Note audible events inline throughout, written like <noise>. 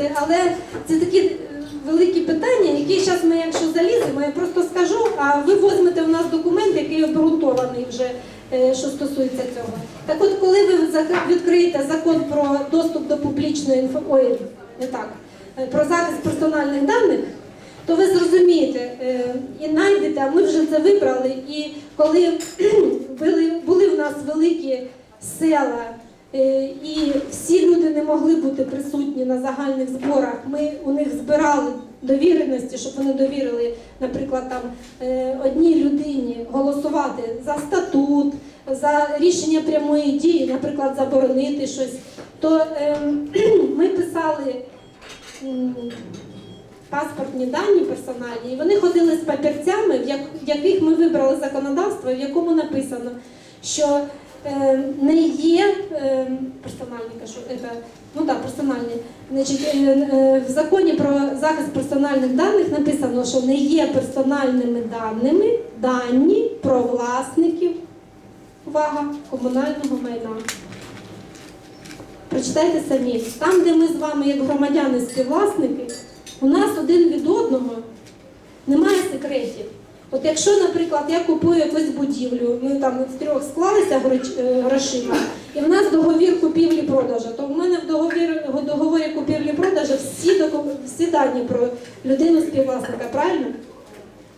вибачте, але це такі е, великі питання, які зараз ми, якщо заліземо, я просто скажу, а ви візьмете у нас документ, який обґрунтований вже, е, що стосується цього. Так от, коли ви відкриєте закон про доступ до публічної інфо... не так, е, про захист персональних даних, то ви зрозумієте і знайдете, а ми вже це вибрали. І коли <clears throat> були, були в нас великі села, і всі люди не могли бути присутні на загальних зборах, ми у них збирали довіреності, щоб вони довірили, наприклад, там е, одній людині голосувати за статут, за рішення прямої дії, наприклад, заборонити щось, то ем, <clears throat> ми писали. паспортні дані персональні, і вони ходили з папірцями, в яких ми вибрали законодавство, в якому написано, що е, не є е, персональні, кажу, это, ну да, персональні. Значить, е, е, в законі про захист персональних даних написано, що не є персональними даними дані про власників увага, комунального майна. Прочитайте самі. Там, де ми з вами, як громадяни співвласники, у нас один від одного немає секретів. От якщо, наприклад, я купую якусь будівлю, ми там в трьох склалися е, грошима, і в нас договір купівлі-продажу, то в мене в договір, договорі купівлі-продажу всі, всі дані про людину співвласника, правильно?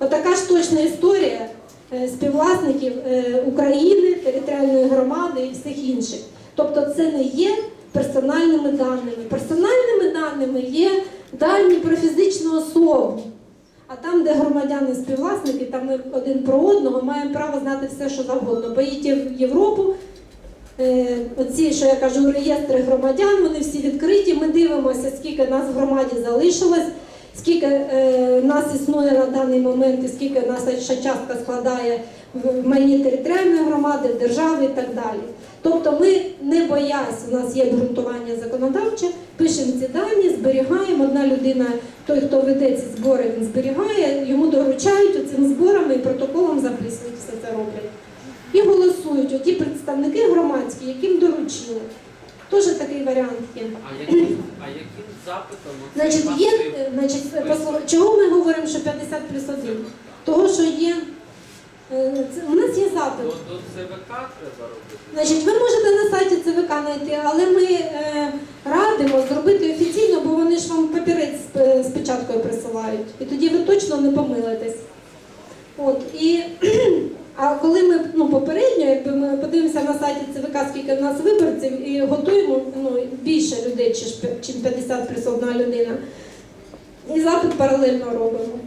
Отака ж точна історія е, співвласників е, України, територіальної громади і всіх інших. Тобто це не є персональними даними. Персональними даними є дані про фізичну особу. А там, де громадяни співвласники, там ми один про одного маємо право знати все, що завгодно. Поїдьте в Європу, Е, Оці, що я кажу, реєстри громадян, вони всі відкриті. Ми дивимося, скільки нас в громаді залишилось, скільки е, нас існує на даний момент, і скільки наша частка складає в майні територіальної громади, держави і так далі. Тобто ми не боясь, у нас є обґрунтування законодавче, пишемо ці дані, зберігаємо. Одна людина, той, хто веде ці збори, він зберігає, йому доручають оцим зборами і протоколом записують, все це роблять. І голосують оті представники громадські, яким доручили. Теж такий варіант є. А яким, а яким запитом Значить, є, е, значить, послухай, чого ми говоримо, що 50 плюс 1? Того, що є, е, це- у нас є запит. до ЦВК треба робити? Значить, ви можете на сайті ЦВК знайти, але ми е, радимо зробити офіційно, бо вони ж вам папірець з, з печаткою присилають. І тоді ви точно не помилитесь. От, і, а коли ми ну, попередньо, якби ми подивимося на сайті ЦВК, скільки в нас виборців, і готуємо ну, більше людей, ніж п'я- чим 50 плюс одна людина, і запит паралельно робимо.